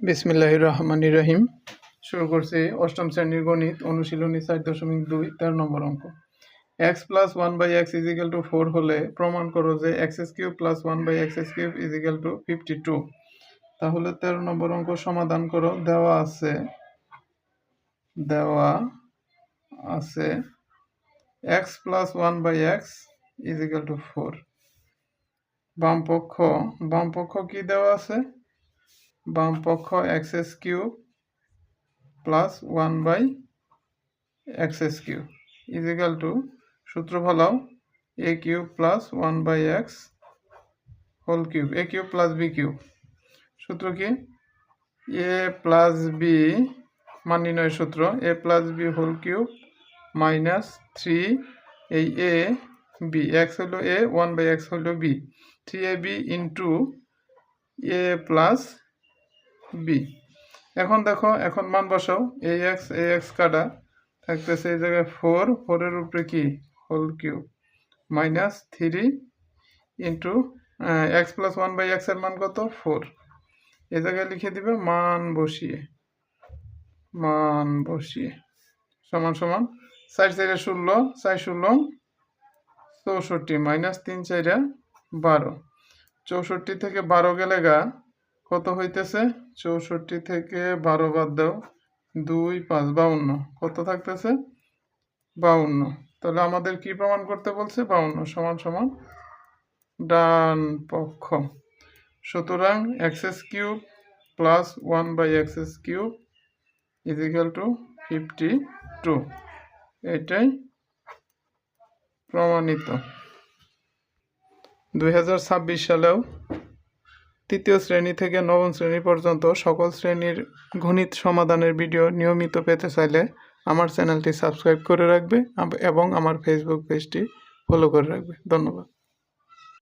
বিসমিল্লাহ রহমান রহিম। শুরু করছি অষ্টম শ্রেণির গণিত, অনুশীলনী চার দশমিক দুই, তেরো নম্বর অঙ্ক। X plus one by x equal to four হলে প্রমাণ করো যে x's cube plus one by x's cube equal to fifty two তাহলে তেরো নম্বর অঙ্ক সমাধান করো। দেওয়া আছে দেওয়া আছে x plus one by x equal to four বাম পক্ষ বাম পক্ষ কি দেওয়া আছে? বাম পক্ষ x's cube plus one by x's cube. Equal to সূত্র follow a cube plus one by x whole cube. A cube plus b cube. সূত্র কি? এ প্লাস বি মান নির্ণয়ের সূত্র। A plus b whole cube minus three এই a b x হলো a one by x হলো b three a b into a plus b. এখন দেখো, এখন মান বসাও। এ এক্স এ এক্স কাটা। থাকতেছে এই জায়গায় ফোর ফোরের উপরে কি? Whole cube minus three into x plus one by এক্সের মান কত? ফোর এ জায়গায় লিখে দিবে মান বসিয়ে। মান বসিয়ে। সমান সমান। চার চাইরে ষোলো, চার ষোলো, চৌষট্টি। মাইনাস তিন চাইরা বারো। চৌষট্টি থেকে বারো গেলে গা কত হইতেছে? চৌষট্টি থেকে বারো বাদ দাও। দুই, পাঁচ, বাউন্ন। কত থাকতেছে? বাউন্ন। তাহলে আমাদের কি প্রমাণ করতে বলছে? বাউন্ন সমান সমান ডান পক্ষ। সুতরাং x's cube plus one by x's cube equal to fifty two. এটাই প্রমাণিত। দুই হাজার ছাব্বিশ সালেও তৃতীয় শ্রেণি থেকে নবম শ্রেণি পর্যন্ত সকল শ্রেণির গণিত সমাধানের ভিডিও নিয়মিত পেতে চাইলে আমার চ্যানেলটি সাবস্ক্রাইব করে রাখবে এবং আমার ফেসবুক পেজটি ফলো করে রাখবে। ধন্যবাদ।